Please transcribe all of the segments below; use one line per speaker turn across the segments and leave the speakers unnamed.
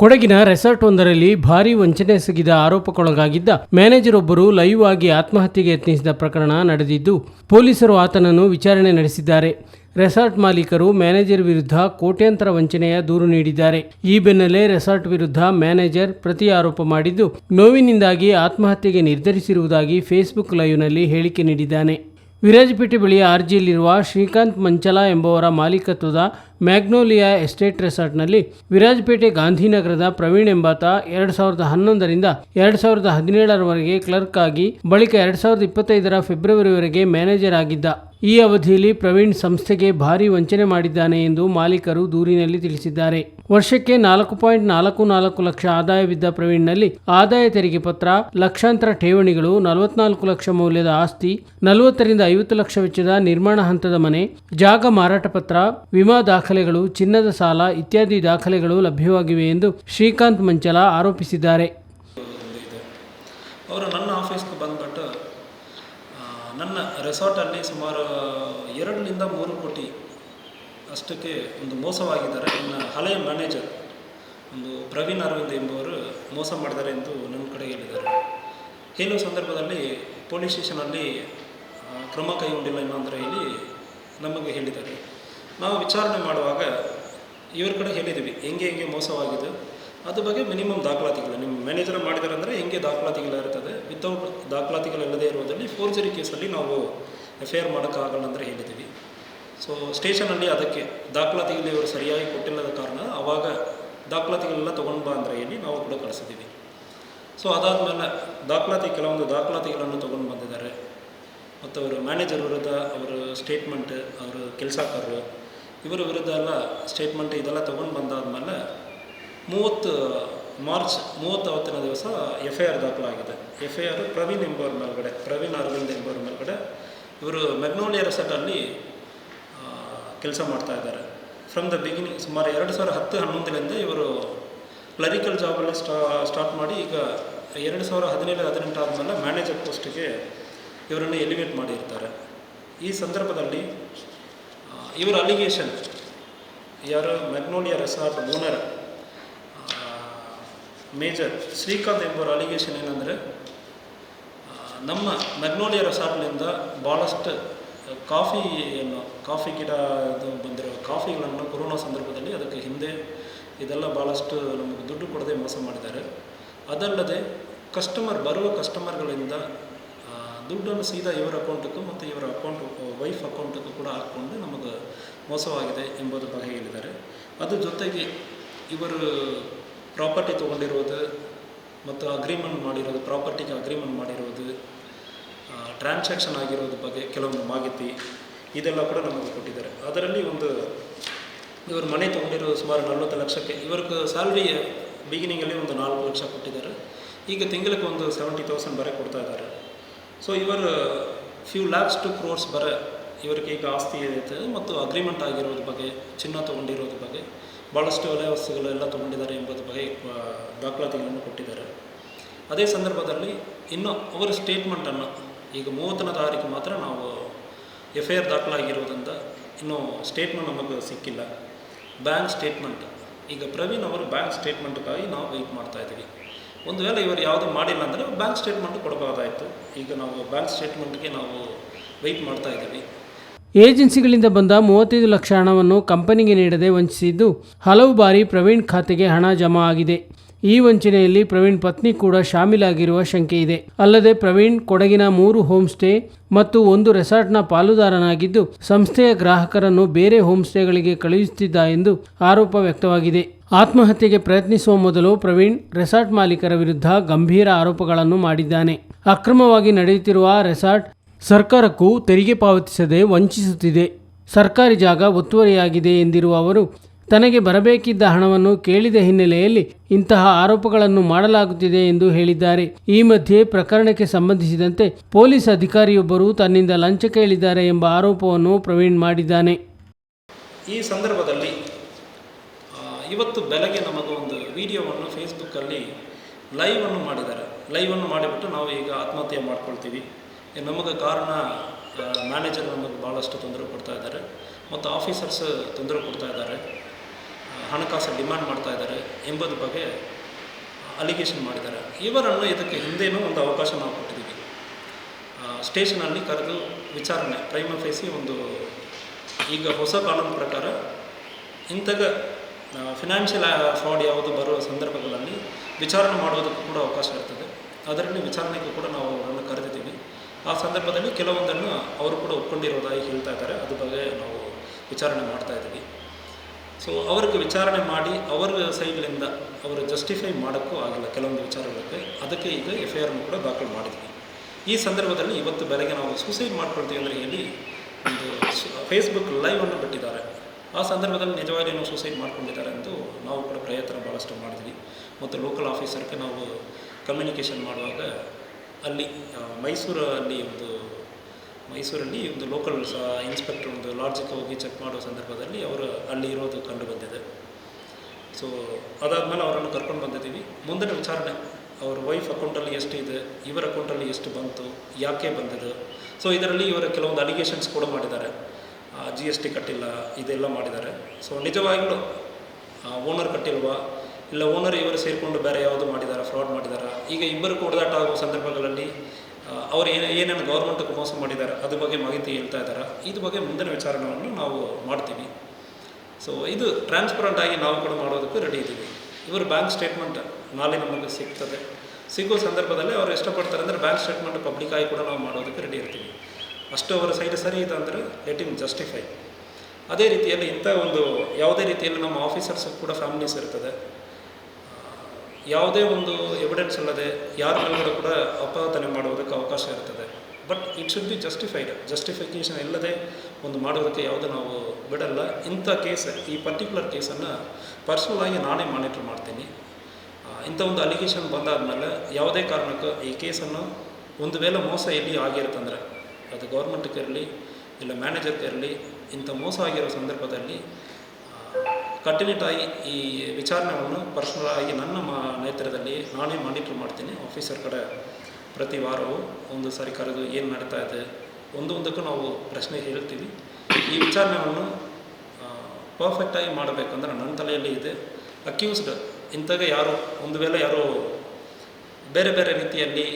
ಕೊಡಗಿನ ರೆಸಾರ್ಟ್ ಒಂದರಲ್ಲಿ ಭಾರೀ ವಂಚನೆ ಎಸಗಿದ ಆರೋಪಕ್ಕೊಳಗಾಗಿದ್ದ ಮ್ಯಾನೇಜರ್ ಒಬ್ಬರು ಲೈವ್ ಆಗಿ ಆತ್ಮಹತ್ಯೆಗೆ ಯತ್ನಿಸಿದ ಪ್ರಕರಣ ನಡೆದಿದ್ದು, ಪೊಲೀಸರು ಆತನನ್ನು ವಿಚಾರಣೆ ನಡೆಸಿದ್ದಾರೆ. ರೆಸಾರ್ಟ್ ಮಾಲೀಕರು ಮ್ಯಾನೇಜರ್ ವಿರುದ್ಧ ಕೋಟ್ಯಾಂತರ ವಂಚನೆಯ ದೂರು ನೀಡಿದ್ದಾರೆ. ಈ ಬೆನ್ನಲ್ಲೇ ರೆಸಾರ್ಟ್ ವಿರುದ್ಧ ಮ್ಯಾನೇಜರ್ ಪ್ರತಿ ಆರೋಪ ಮಾಡಿದ್ದು, ನೋವಿನಿಂದಾಗಿ ಆತ್ಮಹತ್ಯೆಗೆ ನಿರ್ಧರಿಸಿರುವುದಾಗಿ ಫೇಸ್ಬುಕ್ ಲೈವ್ನಲ್ಲಿ ಹೇಳಿಕೆ ನೀಡಿದ್ದಾನೆ. ವಿರಾಜಪೇಟೆ ಬಳಿಯ ಆರ್ಜಿಯಲ್ಲಿರುವ ಶ್ರೀಕಾಂತ್ ಮಂಚಲ ಎಂಬುವರ ಮಾಲೀಕತ್ವದ ಮ್ಯಾಗ್ನೋಲಿಯಾ ಎಸ್ಟೇಟ್ ರೆಸಾರ್ಟ್ನಲ್ಲಿ ವಿರಾಜಪೇಟೆ ಗಾಂಧಿನಗರದ ಪ್ರವೀಣ್ ಎಂಬಾತ ಎರಡು ಸಾವಿರದ ಹನ್ನೊಂದರಿಂದ ಎರಡು ಸಾವಿರದ ಹದಿನೇಳರವರೆಗೆ ಕ್ಲರ್ಕ್ ಆಗಿ, ಬಳಿಕ ಎರಡು ಸಾವಿರದ ಇಪ್ಪತ್ತೈದರ ಫೆಬ್ರವರಿವರೆಗೆ ಮ್ಯಾನೇಜರ್ ಆಗಿದ್ದ. ಈ ಅವಧಿಯಲ್ಲಿ ಪ್ರವೀಣ್ ಸಂಸ್ಥೆಗೆ ಭಾರಿ ವಂಚನೆ ಮಾಡಿದ್ದಾನೆ ಎಂದು ಮಾಲೀಕರು ದೂರಿನಲ್ಲಿ ತಿಳಿಸಿದ್ದಾರೆ. ವರ್ಷಕ್ಕೆ ನಾಲ್ಕು ಪಾಯಿಂಟ್ ನಾಲ್ಕು ನಾಲ್ಕು ಲಕ್ಷ ಆದಾಯವಿದ್ದ ಪ್ರವೀಣ್ನಲ್ಲಿ ಆದಾಯ ತೆರಿಗೆ ಪತ್ರ, ಲಕ್ಷಾಂತರ ಠೇವಣಿಗಳು, ನಲವತ್ನಾಲ್ಕು ಲಕ್ಷ ಮೌಲ್ಯದ ಆಸ್ತಿ, ನಲವತ್ತರಿಂದ ಐವತ್ತು ಲಕ್ಷ ವೆಚ್ಚದ ನಿರ್ಮಾಣ ಹಂತದ ಮನೆ, ಜಾಗ ಮಾರಾಟ ಪತ್ರ, ವಿಮಾ ದಾಖಲೆಗಳು, ಚಿನ್ನದ ಸಾಲ ಇತ್ಯಾದಿ ದಾಖಲೆಗಳು ಲಭ್ಯವಾಗಿವೆ ಎಂದು ಶ್ರೀಕಾಂತ್ ಮಂಚಲ ಆರೋಪಿಸಿದ್ದಾರೆ
ಒಂದು ಇದೆ ಅವರು ನನ್ನ ಆಫೀಸ್ಗೆ ಬಂದ್ಬಿಟ್ಟು ಆ, ನನ್ನ ರೆಸಾರ್ಟಲ್ಲಿ ಸುಮಾರು ಎರಡರಿಂದ ಮೂರು ಕೋಟಿ ಅಷ್ಟಕ್ಕೆ ಒಂದು ಮೋಸವಾಗಿದ್ದಾರೆ. ಇನ್ನು ಹಳೆಯ ಮ್ಯಾನೇಜರ್ ಒಂದು ಪ್ರವೀಣ್ ಅರವಿಂದ್ ಎಂಬುವರು ಮೋಸ ಮಾಡಿದ್ದಾರೆ ಎಂದು ನನ್ನ ಕಡೆ ಹೇಳಿದ್ದಾರೆ. ಹೇಳುವ ಸಂದರ್ಭದಲ್ಲಿ ಪೊಲೀಸ್ ಸ್ಟೇಷನಲ್ಲಿ ಕ್ರಮ ಕೈಗೊಂಡಿಲ್ಲ ಅನ್ನೋ ಹೇಳಿ ನಮಗೆ ಹೇಳಿದ್ದಾರೆ. ನಾವು ವಿಚಾರಣೆ ಮಾಡುವಾಗ ಇವ್ರ ಕಡೆ ಹೇಳಿದ್ದೀವಿ, ಹೆಂಗೆ ಹೆಂಗೆ ಮೋಸವಾಗಿದೆ. ಅದ್ರ ಬಗ್ಗೆ ಮಿನಿಮಮ್ ದಾಖಲಾತಿಗಳು. ನಿಮ್ಮ ಮ್ಯಾನೇಜರ್ ಮಾಡಿದಾರೆ ಅಂದರೆ ಹೆಂಗೆ ದಾಖಲಾತಿಗಳು ಇರ್ತದೆ ವಿತೌಟ್ ದಾಖಲಾತಿಗಳಿಲ್ಲದೆ ಇರುವುದರಲ್ಲಿ ಫೋರ್ಜರಿ ಕೇಸಲ್ಲಿ ನಾವು ಎಫ್ ಐ ಆರ್ ಮಾಡೋಕ್ಕಾಗಲ್ಲ ಅಂದರೆ ಹೇಳಿದ್ದೀವಿ. ಸೊ ಸ್ಟೇಷನಲ್ಲಿ ಅದಕ್ಕೆ ದಾಖಲಾತಿಗಳು ಇವರು ಸರಿಯಾಗಿ ಕೊಟ್ಟಿಲ್ಲದ ಕಾರಣ ಆವಾಗ ದಾಖಲಾತಿಗಳೆಲ್ಲ ತೊಗೊಂಡು ಬಾ ಅಂದರೆ ಹೇಳಿ ನಾವು ಕೂಡ ಕಳಿಸಿದ್ದೀವಿ. ಸೊ ಅದಾದಮೇಲೆ ದಾಖಲಾತಿ ಕೆಲವೊಂದು ದಾಖಲಾತಿಗಳನ್ನು ತೊಗೊಂಡು ಬಂದಿದ್ದಾರೆ. ಮತ್ತು ಅವರು ಮ್ಯಾನೇಜರ್ ವಿರುದ್ಧ ಅವರ ಸ್ಟೇಟ್ಮೆಂಟ್ ಅವರ ಕೆಲಸಕಾರರು ಇವರ ವಿರುದ್ಧ ಎಲ್ಲ ಸ್ಟೇಟ್ಮೆಂಟ್ ಇದೆಲ್ಲ ತೊಗೊಂಡು ಬಂದಾದಮೇಲೆ ಮೂವತ್ತು ಮಾರ್ಚ್ ಮೂವತ್ತವತ್ತಿನ ದಿವಸ ಎಫ್ ಐ ಆರ್ ದಾಖಲಾಗಿದೆ. ಎಫ್ ಐ ಆರ್ ಪ್ರವೀಣ್ ಎಂಬುವರ ಮೇಲ್ಗಡೆ, ಪ್ರವೀಣ್ ಅರವಿಂದ್ ಎಂಬುವರ ಮೇಲ್ಗಡೆ ಇವರು ಮೆಗ್ನೋಲಿಯ ರೆಸಾರ್ಟಲ್ಲಿ ಕೆಲಸ ಮಾಡ್ತಾ ಇದ್ದಾರೆ. ಫ್ರಮ್ ದ ಬಿಗಿನಿಂಗ್ ಸುಮಾರು ಎರಡು ಸಾವಿರ ಹತ್ತು ಹನ್ನೊಂದರಿಂದ ಇವರು ಕ್ಲರಿಕಲ್ ಜಾಬಲ್ಲಿ ಸ್ಟಾ ಸ್ಟಾರ್ಟ್ ಮಾಡಿ ಈಗ ಎರಡು ಸಾವಿರ ಹದಿನೇಳು ಹದಿನೆಂಟು ಆದಮೇಲೆ ಮ್ಯಾನೇಜರ್ ಪೋಸ್ಟಿಗೆ ಇವರನ್ನು ಎಲಿವೇಟ್ ಮಾಡಿರ್ತಾರೆ. ಈ ಸಂದರ್ಭದಲ್ಲಿ ಇವರ ಅಲಿಗೇಷನ್ ಯಾರು magnolia resort owner major Srikanth ಎಂಬುವರ ಅಲಿಗೇಷನ್ ಏನಂದರೆ ನಮ್ಮ ಮೆಗ್ನೋಲಿಯ ರೆಸಾರ್ಟ್ನಿಂದ ಭಾಳಷ್ಟು ಕಾಫಿ ಏನು, ಕಾಫಿ ಗಿಡ ಇದು ಬಂದಿರೋ ಕಾಫಿಗಳನ್ನು ಕೊರೋನಾ ಸಂದರ್ಭದಲ್ಲಿ ಅದಕ್ಕೆ ಹಿಂದೆ ಇದೆಲ್ಲ ಭಾಳಷ್ಟು ನಮಗೆ ದುಡ್ಡು ಕೊಡದೆ ಮೋಸ ಮಾಡಿದ್ದಾರೆ. ಅದಲ್ಲದೆ ಕಸ್ಟಮರ್ ಬರುವ ಕಸ್ಟಮರ್ಗಳಿಂದ ದುಡ್ಡನ್ನು ಸೀದಾ ಇವರ ಅಕೌಂಟಕ್ಕೂ ಮತ್ತು ಇವರ ಅಕೌಂಟ್ ವೈಫ್ ಅಕೌಂಟಕ್ಕೂ ಕೂಡ ಹಾಕ್ಕೊಂಡು ನಮಗೆ ಮೋಸವಾಗಿದೆ ಎಂಬುದು ಬಗ್ಗೆ ಹೇಳಿದ್ದಾರೆ. ಅದ್ರ ಜೊತೆಗೆ ಇವರು ಪ್ರಾಪರ್ಟಿ ತೊಗೊಂಡಿರೋದು ಮತ್ತು ಅಗ್ರಿಮೆಂಟ್ ಮಾಡಿರೋದು, ಪ್ರಾಪರ್ಟಿಗೆ ಅಗ್ರಿಮೆಂಟ್ ಮಾಡಿರೋದು ಟ್ರಾನ್ಸಾಕ್ಷನ್ ಆಗಿರೋದ್ರ ಬಗ್ಗೆ ಕೆಲವೊಂದು ಮಾಹಿತಿ ಇದೆಲ್ಲ ಕೂಡ ನಮಗೆ ಕೊಟ್ಟಿದ್ದಾರೆ. ಅದರಲ್ಲಿ ಒಂದು ಇವರು ಮನೆ ತೊಗೊಂಡಿರೋ ಸುಮಾರು ನಲ್ವತ್ತು ಲಕ್ಷಕ್ಕೆ, ಇವ್ರಿಗೆ ಸ್ಯಾಲ್ರಿ ಬಿಗಿನಿಂಗಲ್ಲಿ ಒಂದು ನಾಲ್ಕು ಲಕ್ಷ ಕೊಟ್ಟಿದ್ದಾರೆ. ಈಗ ತಿಂಗಳಿಗೆ ಒಂದು ಸೆವೆಂಟಿ ತೌಸಂಡ್ ಬರೆ ಕೊಡ್ತಾ ಇದ್ದಾರೆ. ಸೊ ಇವರು ಫ್ಯೂ ಲ್ಯಾಕ್ಸ್ ಟು ಕ್ರೋರ್ಸ್ ಬರ ಇವರಿಗೆ ಈಗ ಆಸ್ತಿ ಇದೆ ಮತ್ತು ಅಗ್ರಿಮೆಂಟ್ ಆಗಿರೋದ್ರ ಬಗ್ಗೆ, ಚಿನ್ನ ತೊಗೊಂಡಿರೋದ್ರ ಬಗ್ಗೆ. ಭಾಳಷ್ಟು ಒಲೆ ವಸ್ತುಗಳೆಲ್ಲ ತೊಗೊಂಡಿದ್ದಾರೆ ಎಂಬುದು ಬಗ್ಗೆ ದಾಖಲಾತಿಗಳನ್ನು ಕೊಟ್ಟಿದ್ದಾರೆ. ಅದೇ ಸಂದರ್ಭದಲ್ಲಿ ಇನ್ನು ಅವರ ಸ್ಟೇಟ್ಮೆಂಟನ್ನು ಈಗ ಮೂವತ್ತನೇ ತಾರೀಕು ಮಾತ್ರ ನಾವು ಎಫ್ ಐ ಆರ್ ದಾಖಲಾಗಿರುವುದರಿಂದ ಇನ್ನೂ ಸ್ಟೇಟ್ಮೆಂಟ್ ನಮಗೆ ಸಿಕ್ಕಿಲ್ಲ. Bank statement. ಈಗ ಪ್ರವೀಣ್ ಅವರು ಬ್ಯಾಂಕ್ ಸ್ಟೇಟ್ಮೆಂಟ್ಗಾಗಿ ನಾವು ವೆಯ್ಟ್ ಮಾಡ್ತಾ ಇದ್ದೀವಿ. ಒಂದು ವೇಳೆ ಇವರು ಯಾವುದೂ ಮಾಡಿಲ್ಲ ಅಂದರೆ ಬ್ಯಾಂಕ್ ಸ್ಟೇಟ್ಮೆಂಟ್ ಕೊಡಬಹುದಾಯಿತು. ಈಗ ನಾವು ಬ್ಯಾಂಕ್ ಸ್ಟೇಟ್ಮೆಂಟ್ಗೆ ನಾವು ವೆಯ್ಟ್ ಮಾಡ್ತಾ ಇದ್ದೀವಿ.
ಏಜೆನ್ಸಿಗಳಿಂದ ಬಂದ ಮೂವತ್ತೈದು ಲಕ್ಷ ಹಣವನ್ನು ಕಂಪನಿಗೆ ನೀಡದೆ ವಂಚಿಸಿದ್ದು ಹಲವು ಬಾರಿ ಪ್ರವೀಣ್ ಖಾತೆಗೆ ಹಣ ಜಮಾ ಆಗಿದೆ. ಈ ವಂಚನೆಯಲ್ಲಿ ಪ್ರವೀಣ್ ಪತ್ನಿ ಕೂಡ ಶಾಮೀಲಾಗಿರುವ ಶಂಕೆ ಇದೆ. ಅಲ್ಲದೆ ಪ್ರವೀಣ್ ಕೊಡಗಿನ ಮೂರು ಹೋಮ್ ಸ್ಟೇ ಮತ್ತು ಒಂದು ರೆಸಾರ್ಟ್ನ ಪಾಲುದಾರನಾಗಿದ್ದು ಸಂಸ್ಥೆಯ ಗ್ರಾಹಕರನ್ನು ಬೇರೆ ಹೋಮ್ ಸ್ಟೇಗಳಿಗೆ ಕಳುಹಿಸುತ್ತಿದ್ದ ಎಂದು ಆರೋಪ ವ್ಯಕ್ತವಾಗಿದೆ. ಆತ್ಮಹತ್ಯೆಗೆ ಪ್ರಯತ್ನಿಸುವ ಮೊದಲು ಪ್ರವೀಣ್ ರೆಸಾರ್ಟ್ ಮಾಲೀಕರ ವಿರುದ್ಧ ಗಂಭೀರ ಆರೋಪಗಳನ್ನು ಮಾಡಿದ್ದಾನೆ. ಅಕ್ರಮವಾಗಿ ನಡೆಯುತ್ತಿರುವ ರೆಸಾರ್ಟ್ ಸರ್ಕಾರಕ್ಕೂ ತೆರಿಗೆ ಪಾವತಿಸದೆ ವಂಚಿಸುತ್ತಿದೆ. ಸರ್ಕಾರಿ ಜಾಗ ಒತ್ತುವರಿಯಾಗಿದೆ ಎಂದಿರುವ ಅವರು, ತನಗೆ ಬರಬೇಕಿದ್ದ ಹಣವನ್ನು ಕೇಳಿದ ಹಿನ್ನೆಲೆಯಲ್ಲಿ ಇಂತಹ ಆರೋಪಗಳನ್ನು ಮಾಡಲಾಗುತ್ತಿದೆ ಎಂದು ಹೇಳಿದ್ದಾರೆ. ಈ ಮಧ್ಯೆ ಪ್ರಕರಣಕ್ಕೆ ಸಂಬಂಧಿಸಿದಂತೆ ಪೊಲೀಸ್ ಅಧಿಕಾರಿಯೊಬ್ಬರು ತನ್ನಿಂದ ಲಂಚ ಕೇಳಿದ್ದಾರೆ ಎಂಬ ಆರೋಪವನ್ನು ಪ್ರವೀಣ್ ಮಾಡಿದ್ದಾನೆ.
ಈ ಸಂದರ್ಭದಲ್ಲಿ ಇವತ್ತು ಬೆಳಗ್ಗೆ ನಮಗೆ ಒಂದು ವಿಡಿಯೋವನ್ನು ಫೇಸ್ಬುಕ್ಕಲ್ಲಿ ಲೈವನ್ನು ಮಾಡಿದ್ದಾರೆ. ಲೈವನ್ನು ಮಾಡಿಬಿಟ್ಟು ನಾವು ಈಗ ಆತ್ಮಹತ್ಯೆ ಮಾಡ್ಕೊಳ್ತೀವಿ. ನಮಗೆ ಕಾರಣ ಮ್ಯಾನೇಜರ್ ನಮಗೆ ಭಾಳಷ್ಟು ತೊಂದರೆ ಕೊಡ್ತಾ ಇದ್ದಾರೆ. ಮತ್ತು ಆಫೀಸರ್ಸ್ ತೊಂದರೆ ಕೊಡ್ತಾ ಇದ್ದಾರೆ. ಹಣಕಾಸು ಡಿಮ್ಯಾಂಡ್ ಮಾಡ್ತಾ ಇದ್ದಾರೆ ಎಂಬುದ್ರ ಬಗ್ಗೆ ಅಲಿಗೇಷನ್ ಮಾಡಿದ್ದಾರೆ. ಇವರನ್ನು ಇದಕ್ಕೆ ಹಿಂದೆನೂ ಒಂದು ಅವಕಾಶ ನಾವು ಕೊಟ್ಟಿದ್ದೀವಿ. ಸ್ಟೇಷನಲ್ಲಿ ಕರೆದು ವಿಚಾರಣೆ ಪ್ರೈಮ ಫೇಸಿ ಒಂದು ಈಗ ಹೊಸ ಕಾನೂನು ಪ್ರಕಾರ ಇಂಥಗ ಫಿನಾನ್ಷಿಯಲ್ ಫ್ರಾಡ್ ಯಾವುದು ಬರುವ ಸಂದರ್ಭಗಳಲ್ಲಿ ವಿಚಾರಣೆ ಮಾಡೋದಕ್ಕೂ ಕೂಡ ಅವಕಾಶ ಇರ್ತದೆ. ಅದರಲ್ಲಿ ವಿಚಾರಣೆಗೂ ಕೂಡ ನಾವು ಅವರನ್ನು ಕರೆದಿದ್ದೀವಿ. ಆ ಸಂದರ್ಭದಲ್ಲಿ ಕೆಲವೊಂದನ್ನು ಅವರು ಕೂಡ ಒಪ್ಕೊಂಡಿರೋದಾಗಿ ಹೇಳ್ತಾ ಇದ್ದಾರೆ. ಅದ್ರ ಬಗ್ಗೆ ನಾವು ವಿಚಾರಣೆ ಮಾಡ್ತಾ ಇದ್ದೀವಿ. ಸೊ ಅವ್ರಿಗೆ ವಿಚಾರಣೆ ಮಾಡಿ ಅವರ ಸೈಡ್ಲಿಂದ ಅವರು ಜಸ್ಟಿಫೈ ಮಾಡೋಕ್ಕೂ ಆಗಿಲ್ಲ ಕೆಲವೊಂದು ವಿಚಾರಗಳಿಗೆ. ಅದಕ್ಕೆ ಈಗ ಎಫ್ ಐ ಆರ್ನು ಕೂಡ ದಾಖಲು ಮಾಡಿದ್ವಿ. ಈ ಸಂದರ್ಭದಲ್ಲಿ ಇವತ್ತು ಬೆಳಗ್ಗೆ ನಾವು ಸೂಸೈಡ್ ಮಾಡ್ಕೊಳ್ತೀವಿ ಅಂದರೆ ಹೇಳಿ ಒಂದು ಫೇಸ್ಬುಕ್ ಲೈವನ್ನು ಬಿಟ್ಟಿದ್ದಾರೆ. ಆ ಸಂದರ್ಭದಲ್ಲಿ ನಿಜವಾಗಿ ಸೂಸೈಡ್ ಮಾಡ್ಕೊಂಡಿದ್ದಾರೆ ಎಂದು ನಾವು ಕೂಡ ಪ್ರಯತ್ನ ಭಾಳಷ್ಟು ಮಾಡಿದ್ವಿ. ಮತ್ತು ಲೋಕಲ್ ಆಫೀಸರ್ಗೆ ನಾವು ಕಮ್ಯುನಿಕೇಷನ್ ಮಾಡುವಾಗ ಅಲ್ಲಿ ಮೈಸೂರಲ್ಲಿ ಒಂದು ಮೈಸೂರಲ್ಲಿ ಒಂದು ಲೋಕಲ್ ಇನ್ಸ್ಪೆಕ್ಟರ್ ಒಂದು ಲಾಡ್ಜಿಗೆ ಹೋಗಿ ಚೆಕ್ ಮಾಡೋ ಸಂದರ್ಭದಲ್ಲಿ ಅವರು ಅಲ್ಲಿ ಇರೋದು ಕಂಡು ಬಂದಿದೆ. ಸೊ ಅದಾದಮೇಲೆ ಅವರನ್ನು ಕರ್ಕೊಂಡು ಬಂದಿದ್ದೀವಿ. ಮುಂದಿನ ವಿಚಾರಣೆ, ಅವ್ರ ವೈಫ್ ಅಕೌಂಟಲ್ಲಿ ಎಷ್ಟು ಇದೆ, ಇವರ ಅಕೌಂಟಲ್ಲಿ ಎಷ್ಟು ಬಂತು, ಯಾಕೆ ಬಂದಿದೆ. ಸೊ ಇದರಲ್ಲಿ ಇವರ ಕೆಲವೊಂದು ಅಲಿಗೇಷನ್ಸ್ ಕೂಡ ಮಾಡಿದ್ದಾರೆ. ಜಿ ಎಸ್ ಟಿ ಕಟ್ಟಿಲ್ಲ, ಇದೆಲ್ಲ ಮಾಡಿದ್ದಾರೆ. ಸೊ ನಿಜವಾಗ್ಲೂ ಓನರ್ ಕಟ್ಟಿಲ್ವಾ ಇಲ್ಲ ಓನರ್ ಇವರು ಸೇರಿಕೊಂಡು ಬೇರೆ ಯಾವುದು ಮಾಡಿದಾರ ಫ್ರಾಡ್ ಮಾಡಿದಾರ? ಈಗ ಇಬ್ಬರು ಕೂಡದಾಟ ಆಗುವ ಸಂದರ್ಭಗಳಲ್ಲಿ ಅವ್ರು ಏನು ಏನೇನು ಗೌರ್ಮೆಂಟ್ಗೆ ಮೋಸ ಮಾಡಿದ್ದಾರೆ ಅದ್ರ ಬಗ್ಗೆ ಮಾಹಿತಿ ಹೇಳ್ತಾ ಇದ್ದಾರೆ ಇದ್ರ ಬಗ್ಗೆ ಮುಂದಿನ ವಿಚಾರಣೆಯನ್ನು ನಾವು ಮಾಡ್ತೀವಿ. ಸೊ ಇದು ಟ್ರಾನ್ಸ್ಪರೆಂಟ್ ಆಗಿ ನಾವು ಕೂಡ ಮಾಡೋದಕ್ಕೆ ರೆಡಿ ಇದ್ದೀವಿ. ಇವರು ಬ್ಯಾಂಕ್ ಸ್ಟೇಟ್ಮೆಂಟ್ ನಾಳೆ ನಮಗೆ ಸಿಗ್ತದೆ. ಸಿಗೋ ಸಂದರ್ಭದಲ್ಲಿ ಅವ್ರು ಇಷ್ಟಪಡ್ತಾರೆ ಅಂದರೆ ಬ್ಯಾಂಕ್ ಸ್ಟೇಟ್ಮೆಂಟ್ ಪಬ್ಲಿಕ್ ಆಗಿ ಕೂಡ ನಾವು ಮಾಡೋದಕ್ಕೆ ರೆಡಿ ಇರ್ತೀವಿ. ಅಷ್ಟು ಅವರ ಸೈಡ್ ಸರಿ ಇದೆ ಅಂದರೆ ಲೆಟ್ ಇನ್ ಜಸ್ಟಿಫೈ ಅದೇ ರೀತಿಯಲ್ಲಿ ಇಂಥ ಒಂದು ಯಾವುದೇ ರೀತಿಯಲ್ಲಿ ನಮ್ಮ ಆಫೀಸರ್ಸ್ ಕೂಡ ಫ್ಯಾಮಿಲೀಸ್ ಇರ್ತದೆ. ಯಾವುದೇ ಒಂದು ಎವಿಡೆನ್ಸ್ ಇಲ್ಲದೆ ಯಾರ ಕೂಡ ಅಪಘಾತನೆ ಮಾಡುವುದಕ್ಕೆ ಅವಕಾಶ ಇರ್ತದೆ. But it should be justified justification ಇಲ್ಲದೆ ಒಂದು ಮಾಡೋದಕ್ಕೆ ಯಾವುದೇ ನಾವು ಬಿಡಲ್ಲ. ಇಂಥ ಕೇಸ್ ಈ ಪರ್ಟಿಕ್ಯುಲರ್ ಕೇಸನ್ನು ಪರ್ಸ್ನಲ್ ಆಗಿ ನಾನೇ ಮಾನಿಟರ್ ಮಾಡ್ತೀನಿ. ಇಂಥ ಒಂದು ಅಲಿಗೇಷನ್ ಬಂದಾದಮೇಲೆ ಯಾವುದೇ ಕಾರಣಕ್ಕೂ ಈ ಕೇಸನ್ನು ಒಂದು ವೇಳೆ ಮೋಸ ಎಲ್ಲಿ ಆಗಿರುತ್ತಂದರೆ, ಅದು ಗೌರ್ಮೆಂಟ್ಗೆ ಇರಲಿ, ಇಲ್ಲ ಮ್ಯಾನೇಜರ್ಗೆ ಇರಲಿ, ಇಂಥ ಮೋಸ ಆಗಿರೋ ಸಂದರ್ಭದಲ್ಲಿ ಕಂಟಿನ್ಯೂಟ್ ಆಗಿ ಈ ವಿಚಾರಣೆಗಳನ್ನು ಪರ್ಸನಲ್ ಆಗಿ ನನ್ನ ಮಾ ನೇತೃತ್ವದಲ್ಲಿ ನಾನೇ ಮಾನಿಟ್ರ್ ಮಾಡ್ತೀನಿ. ಆಫೀಸರ್ ಕಡೆ ಪ್ರತಿ ವಾರವೂ ಒಂದು ಸಾರಿ ಕರೆದು ಏನು ನಡೀತಾ ಇದೆ, ಒಂದೊಂದಕ್ಕೂ ನಾವು ಪ್ರಶ್ನೆ ಹೇಳ್ತೀವಿ. ಈ ವಿಚಾರಣೆಯನ್ನು ಪರ್ಫೆಕ್ಟಾಗಿ ಮಾಡಬೇಕಂದ್ರೆ ನನ್ನ ತಲೆಯಲ್ಲಿ ಇದೆ. ಅಕ್ಯೂಸ್ಡ್ ಇಂಥಾಗ ಯಾರು, ಒಂದು ವೇಳೆ ಯಾರು ಬೇರೆ ಬೇರೆ ರೀತಿಯಲ್ಲಿ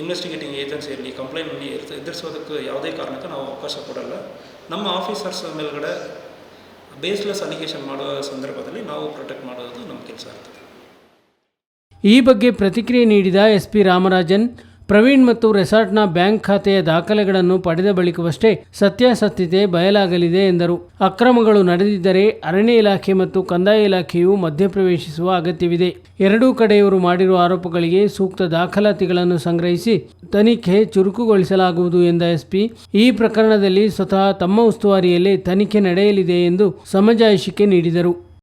ಇನ್ವೆಸ್ಟಿಗೇಟಿಂಗ್ ಏಜೆನ್ಸಿಯಲ್ಲಿ ಕಂಪ್ಲೇಂಟ್ ಎದುರಿಸೋದಕ್ಕೆ ಯಾವುದೇ ಕಾರಣಕ್ಕೂ ನಾವು ಅವಕಾಶ ಕೊಡಲ್ಲ. ನಮ್ಮ ಆಫೀಸರ್ಸ್ ಮೇಲ್ಗಡೆ ಬೇಸ್ಲೆಸ್ ಅಲಿಗೇಷನ್ ಮಾಡುವ ಸಂದರ್ಭದಲ್ಲಿ ನಾವು ಪ್ರೊಟೆಕ್ಟ್ ಮಾಡೋದು ನಮ್ಮ ಕೆಲಸ ಆಗ್ತದೆ.
ಈ ಬಗ್ಗೆ ಪ್ರತಿಕ್ರಿಯೆ ನೀಡಿದ ಎಸ್ ಪಿ ರಾಮರಾಜನ್ ಪ್ರವೀಣ್ ಮತ್ತು ರೆಸಾರ್ಟ್ನ ಬ್ಯಾಂಕ್ ಖಾತೆಯ ದಾಖಲೆಗಳನ್ನು ಪಡೆದ ಬಳಿಕವಷ್ಟೇ ಸತ್ಯಾಸತ್ಯತೆ ಬಯಲಾಗಲಿದೆ ಎಂದರು. ಅಕ್ರಮಗಳು ನಡೆದಿದ್ದರೆ ಅರಣ್ಯ ಇಲಾಖೆ ಮತ್ತು ಕಂದಾಯ ಇಲಾಖೆಯು ಮಧ್ಯಪ್ರವೇಶಿಸುವ ಅಗತ್ಯವಿದೆ. ಎರಡೂ ಕಡೆಯವರು ಮಾಡಿರುವ ಆರೋಪಗಳಿಗೆ ಸೂಕ್ತ ದಾಖಲಾತಿಗಳನ್ನು ಸಂಗ್ರಹಿಸಿ ತನಿಖೆ ಚುರುಕುಗೊಳಿಸಲಾಗುವುದು ಎಂದ ಎಸ್ಪಿ. ಈ ಪ್ರಕರಣದಲ್ಲಿ ಸ್ವತಃ ತಮ್ಮ ಉಸ್ತುವಾರಿಯಲ್ಲೇ ತನಿಖೆ ನಡೆಯಲಿದೆ ಎಂದು ಸಮಜಾಯಿಷಿಕೆ ನೀಡಿದರು.